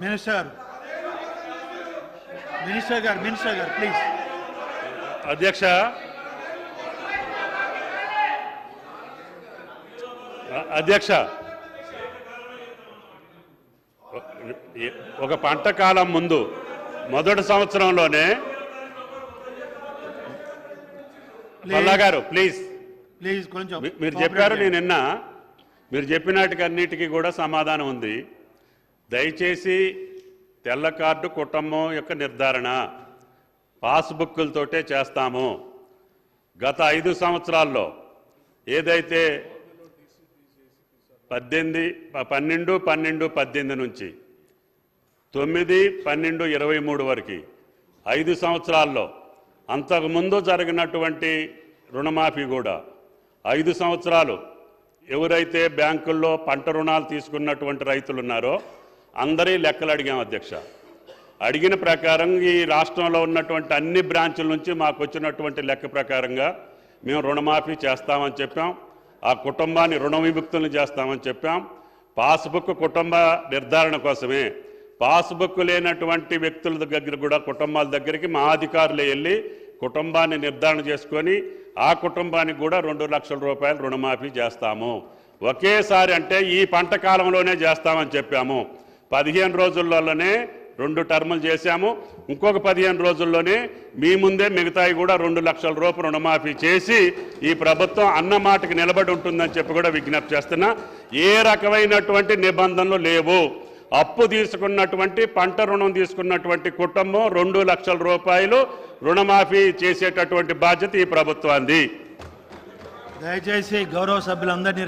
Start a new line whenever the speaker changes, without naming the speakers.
Minister minister గారు minister గారు please
అధ్యక్ష అధ్యక్ష ఒక పంట కాలం ముందు మొదటి సంవత్సరంలోనే మల్లా గారు ప్లీజ్
ప్లీజ్ కొంచెం
మీరు చెప్పారు నేను నిన్న మీరు చెప్పినాటికి అన్నిటికీ కూడా సమాధానం ఉంది. దయచేసి తెల్ల కార్డు కుటుంబం యొక్క నిర్ధారణ. పాస్బుక్కులతోటే చేస్తాము. గత ఐదు సంవత్సరాల్లో ఏదైతే పద్దెనిమిది ప- పన్నెండు పన్నెండు పద్దెనిమిది నుంచి తొమ్మిది పన్నెండు ఇరవై మూడు వరకు ఐదు సంవత్సరాల్లో అంతకుముందు జరిగినటువంటి రుణమాఫీ కూడా ఐదు సంవత్సరాలు ఎవరైతే బ్యాంకుల్లో పంట రుణాలు తీసుకున్నటువంటి రైతులు ఉన్నారో అందరి లెక్కలు అడిగాం అధ్యక్ష. అడిగిన ప్రకారం ఈ రాష్ట్రంలో ఉన్నటువంటి అన్ని బ్రాంచుల నుంచి మాకు వచ్చినటువంటి లెక్క ప్రకారంగా మేము రుణమాఫీ చేస్తామని చెప్పాం. ఆ కుటుంబాన్ని రుణ విముక్తులను చేస్తామని చెప్పాం. పాస్బుక్ కుటుంబ నిర్ధారణ కోసమే. పాస్బుక్ లేనటువంటి వ్యక్తుల దగ్గర కూడా కుటుంబాల దగ్గరికి మా అధికారులు వెళ్ళి కుటుంబాన్ని నిర్ధారణ చేసుకొని ఆ కుటుంబానికి కూడా రెండు లక్షల రూపాయలు రుణమాఫీ చేస్తాము. ఒకేసారి అంటే ఈ పంట కాలంలోనే చేస్తామని చెప్పాము. పదిహేను రోజుల్లోనే రెండు టర్ములు చేశాము. ఇంకొక పదిహేను రోజుల్లోనే మీ ముందే మిగతాయి కూడా రెండు లక్షల రూపాయలు రుణమాఫీ చేసి ఈ ప్రభుత్వం అన్న మాటకి నిలబడి ఉంటుందని చెప్పి కూడా విజ్ఞప్తి చేస్తున్నా. ఏ రకమైనటువంటి నిబంధనలు లేవు. అప్పు తీసుకున్నటువంటి పంట రుణం తీసుకున్నటువంటి కుటుంబం రెండు లక్షల రూపాయలు రుణమాఫీ చేసేటటువంటి బాధ్యత ఈ ప్రభుత్వాన్ని
దయచేసి గౌరవ సభ్యులందరినీ